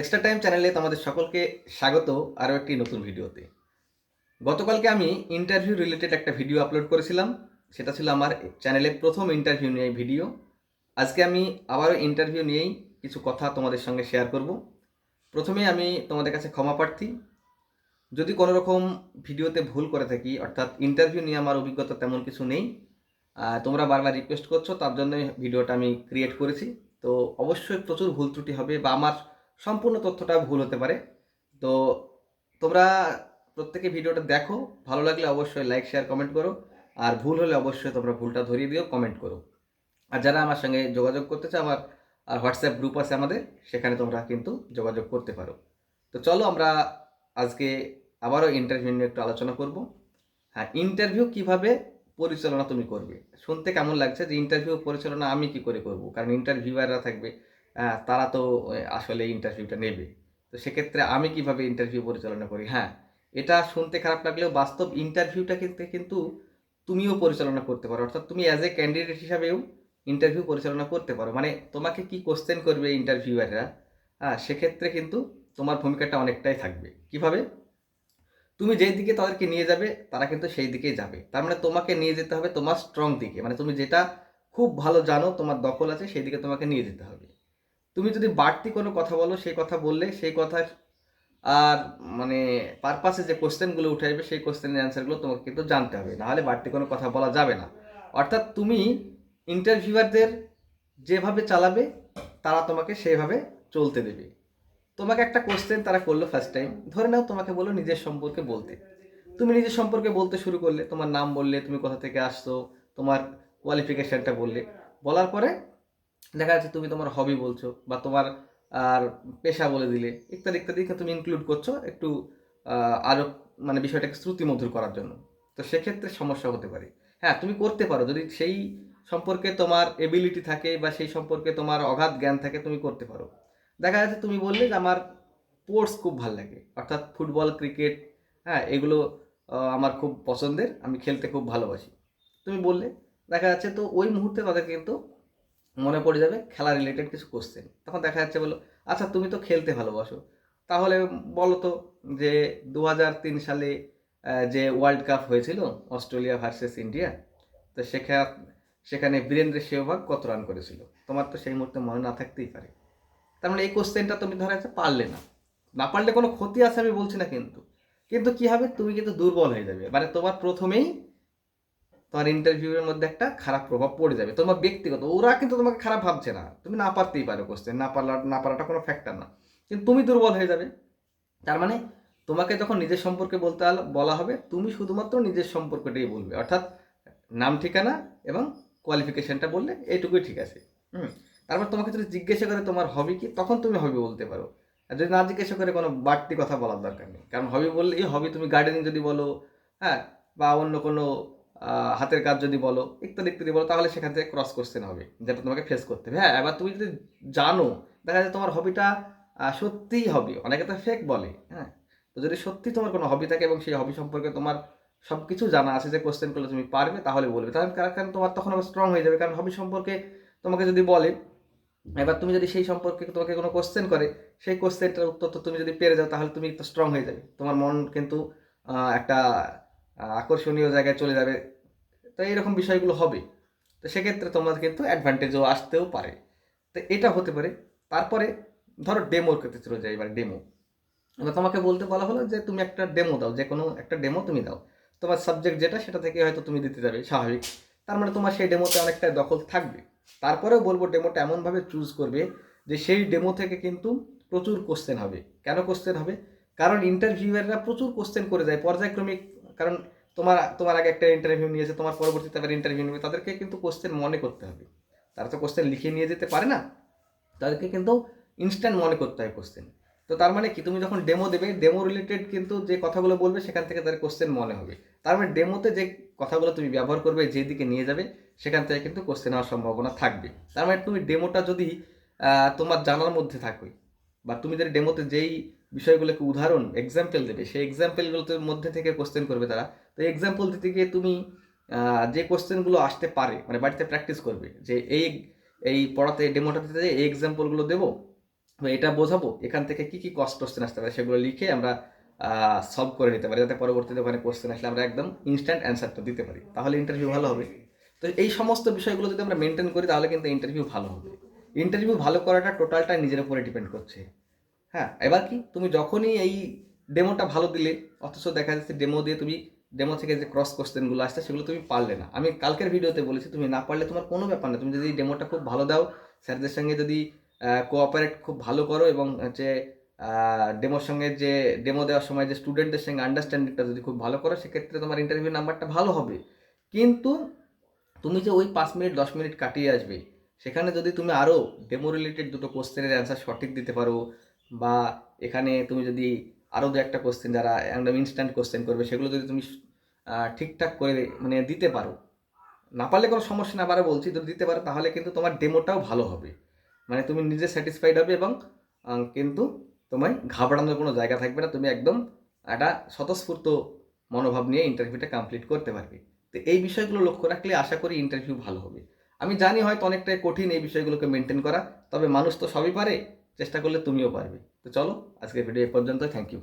Extra time চ্যানেলে তোমাদের সকলকে স্বাগত আরও একটি নতুন ভিডিওতে। গতকালকে আমি ইন্টারভিউ রিলেটেড একটা ভিডিও আপলোড করেছিলাম। সেটা ছিল আমার চ্যানেলের প্রথম ইন্টারভিউ নিয়ে ভিডিও আজকে আমি আবারও ইন্টারভিউ নিয়েই কিছু কথা তোমাদের সঙ্গে শেয়ার করব। প্রথমে আমি তোমাদের কাছে ক্ষমা প্রার্থী। যদি কোনো রকম ভিডিওতে ভুল করে থাকি, অর্থাৎ ইন্টারভিউ নিয়ে আমার অভিজ্ঞতা তেমন কিছু নেই তোমরা বারবার রিকোয়েস্ট করছ, তার জন্য ভিডিওটা আমি ক্রিয়েট করেছি। তো অবশ্যই প্রচুর ভুল ত্রুটি হবে বা আমার সম্পূর্ণ তথ্যটা ভুল হতে পারে। তো তোমরা প্রত্যেকে ভিডিওটা দেখো। ভালো লাগলে অবশ্যই লাইক শেয়ার কমেন্ট করো। আর ভুল হলে অবশ্যই তোমরা ভুলটা ধরিয়ে দিও কমেন্ট করো। আর যারা আমার সঙ্গে যোগাযোগ করতে চাও, আমার, আর হোয়াটসঅ্যাপ গ্রুপ আছে আমাদের, সেখানে তোমরা কিন্তু যোগাযোগ করতে পারো। তো চলো আমরা আজকে আবারও ইন্টারভিউ নিয়ে একটু আলোচনা করব। হ্যাঁ ইন্টারভিউ কীভাবে পরিচালনা তুমি করবে? শুনতে কেমন লাগছে? যে ইন্টারভিউ পরিচালনা আমি কি করে করব? কারণ ইন্টারভিউয়াররা থাকবে। তারা তো আসলে ইন্টারভিউটা নেবে। তো সেক্ষেত্রে আমি কীভাবে ইন্টারভিউ পরিচালনা করি? হ্যাঁ এটা শুনতে খারাপ লাগলেও বাস্তব ইন্টারভিউটা কিন্তু কিন্তু তুমিও পরিচালনা করতে পারো। অর্থাৎ তুমি অ্যাজ এ ক্যান্ডিডেট হিসাবেও ইন্টারভিউ পরিচালনা করতে পারো। মানে তোমাকে কি কোশ্চেন করবে ইন্টারভিউয়াররা হ্যাঁ সেক্ষেত্রে কিন্তু তোমার ভূমিকাটা অনেকটাই থাকবে। কীভাবে? তুমি যেই দিকে তাদেরকে নিয়ে যাবে, তারা কিন্তু সেই দিকেই যাবে। তার মানে তোমাকে নিয়ে যেতে হবে তোমার স্ট্রং দিকে। মানে তুমি যেটা খুব ভালো জানো, তোমার দখল আছে, সেই দিকে তোমাকে নিয়ে যেতে হবে। তুমি যদি বাড়তি কোনো কথা বলো, সেই কথা বললে, সেই কথার আর মানে পারপাসে যে কোশ্চেনগুলো উঠে আসবে, সেই কোশ্চেনের অ্যান্সারগুলো তোমাকে কিন্তু জানতে হবে। নাহলে বাড়তি কোনো কথা বলা যাবে না। অর্থাৎ তুমি ইন্টারভিউয়ারদের যেভাবে চালাবে, তারা তোমাকে সেইভাবে চলতে দেবে। তোমাকে একটা কোশ্চেন তারা করল ফার্স্ট টাইম ধরে নাও তোমাকে বলল নিজের সম্পর্কে বলতে। তুমি নিজের সম্পর্কে বলতে শুরু করলে, তোমার নাম বললে, তুমি কোথা থেকে আসছো, তোমার কোয়ালিফিকেশনটা বললে। বলার পরে দেখা যাচ্ছে তুমি তোমার হবি বলছো বা তোমার আর পেশা বলে দিলে, ইত্যাদি ইত্যাদি তুমি ইনক্লুড করছ একটু আরও মানে বিষয়টাকে শ্রুতিমধুর করার জন্য। তো সেক্ষেত্রে সমস্যা হতে পারে। হ্যাঁ তুমি করতে পারো। যদি সেই সম্পর্কে তোমার এবিলিটি থাকে বা সেই সম্পর্কে তোমার অগাধ জ্ঞান থাকে, তুমি করতে পারো। দেখা যাচ্ছে তুমি বললে যে আমার স্পোর্টস খুব ভালো লাগে। অর্থাৎ ফুটবল ক্রিকেট হ্যাঁ এগুলো আমার খুব পছন্দের, আমি খেলতে খুব ভালোবাসি। তুমি বললে, দেখা যাচ্ছে তো ওই মুহূর্তে তাদের কিন্তু মনে পড়ে যাবে খেলা রিলেটেড কিছু কোশ্চেন তখন দেখা যাচ্ছে বলো আচ্ছা তুমি তো খেলতে ভালোবাসো। তাহলে বলো তো যে দু সালে যে ওয়ার্ল্ড কাপ হয়েছিল অস্ট্রেলিয়া ভার্সেস ইন্ডিয়া তো সেখানে সেখানে বীরেন্দ্র সেহবাগ কত রান করেছিল? তোমার তো সেই মুহূর্তে মনে না থাকতেই পারে। তার মানে এই কোশ্চেনটা তুমি ধরা যাচ্ছে পারলে না। না পারলে কোনো ক্ষতি আছে আমি বলছি না কিন্তু। কিন্তু কি হবে? তুমি কিন্তু দুর্বল হয়ে যাবে। মানে তোমার প্রথমেই তোমার ইন্টারভিউয়ের মধ্যে একটা খারাপ প্রভাব পড়ে যাবে। তোমার ব্যক্তিগত, ওরা কিন্তু তোমাকে খারাপ ভাবছে না। তুমি না পারতেই পারো কোশ্চেন না পারলা, না পারাটা কোনো ফ্যাক্টর না। কিন্তু তুমি দুর্বল হয়ে যাবে। তার মানে তোমাকে যখন নিজের সম্পর্কে বলতে বলা হবে, তুমি শুধুমাত্র নিজের সম্পর্কটাই বলবে। অর্থাৎ নাম, ঠিকানা এবং কোয়ালিফিকেশনটা বললে এইটুকুই ঠিক আছে। হুম? তারপর তোমাকে যদি জিজ্ঞাসা করে তোমার হবি কি, তখন তুমি হবি বলতে পারো। আর যদি না জিজ্ঞাসা করে কোনো বাড়তি কথা বলার দরকার নেই। কারণ হবি বললে এই হবি তুমি গার্ডেনিং যদি বলো হ্যাঁ? বা অন্য কোনো হাতের কাজ যদি বলো ইত্যাদি ইত্যাদি বলো, তাহলে সেখান থেকে ক্রস কোশ্চেন হবে, যেটা তোমাকে ফেস করতে হবে। হ্যাঁ এবার তুমি যদি জানো, দেখা যায় তোমার হবিটা সত্যিই হবি অনেকে তো ফেক বলে হ্যাঁ? তো যদি সত্যি তোমার কোনো হবি থাকে এবং সেই হবি সম্পর্কে তোমার সব কিছু জানা আছে, যে কোশ্চেন করলে তুমি পারবে, তাহলে বলবে। তাহলে কারণ তোমার তখন আবার স্ট্রং হয়ে যাবে, কারণ হবি সম্পর্কে তোমাকে যদি বলে, এবার তুমি যদি সেই সম্পর্কে তোমাকে কোনো কোশ্চেন করে, সেই কোশ্চেনটার উত্তর তো তুমি যদি পেরে যাও, তাহলে তুমি তো স্ট্রং হয়ে যাবে। তোমার মন কিন্তু একটা আকর্ষণীয় জায়গায় চলে যাবে। তো এইরকম বিষয়গুলো হবে। তো সেক্ষেত্রে তোমার কিন্তু অ্যাডভান্টেজও আসতেও পারে। তো এটা হতে পারে। তারপরে ধরো ডেমোর ক্ষেত্রে চলে যায় এবার ডেমো এবার তোমাকে বলতে বলা হলো যে তুমি একটা ডেমো দাও, যে কোনো একটা ডেমো তুমি দাও। তোমার সাবজেক্ট যেটা, সেটা থেকে হয়তো তুমি দিতে যাবে, স্বাভাবিক। তার মানে তোমার সেই ডেমোতে অনেকটা দখল থাকবে। তারপরেও বলব ডেমোটা এমনভাবে চুজ করবে যে সেই ডেমো থেকে কিন্তু প্রচুর কোশ্চেন হবে। কেন কোশ্চেন হবে? কারণ ইন্টারভিউয়াররা প্রচুর কোশ্চেন করে যায়, পর্যায়ক্রমিক, কারণ তোমার তোমার আগে একটা ইন্টারভিউ নিয়েছে, তোমার পরবর্তীতে আবার ইন্টারভিউ নেবে, তাদেরকে কিন্তু কোশ্চেন মনে করতে হবে। তারা তো কোশ্চেন লিখে নিয়ে যেতে পারে না, তাদেরকে কিন্তু ইনস্ট্যান্ট মনে করতে হয় কোশ্চেন তো তার মানে কি, তুমি যখন ডেমো দেবে ডেমো রিলেটেড কিন্তু যে কথাগুলো বলবে, সেখান থেকে তার কোশ্চেন মনে হবে। তার মানে ডেমোতে যে কথাগুলো তুমি ব্যবহার করবে যেদিকে নিয়ে যাবে, সেখান থেকে কিন্তু কোশ্চেন হওয়ার সম্ভাবনা থাকবে। তার মানে তুমি ডেমোটা যদি তোমার জানার মধ্যে থাকবে, বা তুমি যদি ডেমোতে যেই বিষয়গুলোকে উদাহরণ এক্সাম্পল দেবে, সেই এক্সাম্পলগুলোর মধ্যে থেকে কোশ্চেন করবে তারা তো এক্সাম্পল দিতে গিয়ে তুমি যে কোশ্চেনগুলো আসতে পারে মানে বাড়িতে প্র্যাকটিস করবে, যে এই এই পড়াতে ডেমোটা দিতে যে এই এক্সাম্পলগুলো দেবো এটা বোঝাবো, এখান থেকে কী কী কষ্ট কোশ্চেন আসতে পারে সেগুলো লিখে আমরা সলভ করে নিতে পারি, যাতে পরবর্তীতে ওখানে কোশ্চেন আসলে আমরা একদম ইনস্ট্যান্ট অ্যান্সারটা দিতে পারি। তাহলে ইন্টারভিউ ভালো হবে। তো এই সমস্ত বিষয়গুলো যদি আমরা মেনটেন করি, তাহলে কিন্তু ইন্টারভিউ ভালো হবে। ইন্টারভিউ ভালো করাটা টোটালটা নিজের উপরে ডিপেন্ড করছে। হ্যাঁ এবার কি? তুমি যখনই এই ডেমোটা ভালো দিলে, অথচ দেখা যাচ্ছে ডেমো দিয়ে তুমি ডেমো থেকে যে ক্রস কোশ্চেনগুলো আসছে, সেগুলো তুমি পারলে না। আমি কালকের ভিডিওতে বলেছি, তুমি না পারলে তোমার কোনো ব্যাপার না। তুমি যদি ডেমোটা খুব ভালো দাও, স্যারদের সঙ্গে যদি কোঅপারেট খুব ভালো করো এবং হচ্ছে ডেমোর সঙ্গে যে ডেমো দেওয়ার সময় যে স্টুডেন্টদের সঙ্গে আন্ডারস্ট্যান্ডিংটা যদি খুব ভালো করো, সেক্ষেত্রে তোমার ইন্টারভিউ নাম্বারটা ভালো হবে। কিন্তু তুমি যে ওই পাঁচ মিনিট, দশ মিনিট কাটিয়ে আসবে, সেখানে যদি তুমি আরও ডেমো রিলেটেড দুটো কোশ্চেনের অ্যান্সার সঠিক দিতে পারো বা এখানে তুমি যদি আরও দু একটা কোশ্চেন যারা একদম ইনস্ট্যান্ট কোশ্চেন করবে, সেগুলো যদি তুমি ঠিকঠাক করে মানে দিতে পারো। না পারলে কোনো সমস্যা না পারে বলছি, যদি দিতে পারো, তাহলে কিন্তু তোমার ডেমোটাও ভালো হবে। মানে তুমি নিজে স্যাটিসফাইড হবে এবং কিন্তু তোমায় ঘাবড়ানোর কোনো জায়গা থাকবে না। তুমি একদম একটা স্বতঃস্ফূর্ত মনোভাব নিয়ে ইন্টারভিউটা কমপ্লিট করতে পারবে। তো এই বিষয়গুলো লক্ষ্য রাখলে আশা করি ইন্টারভিউ ভালো হবে। আমি জানি হয়তো অনেকটাই কঠিন এই বিষয়গুলোকে মেনটেন করা, তবে মানুষ তো সবই পারে। চেষ্টা করলে তুমিও পারবে। তো চলো আজকের ভিডিও এ পর্যন্ত থ্যাংক ইউ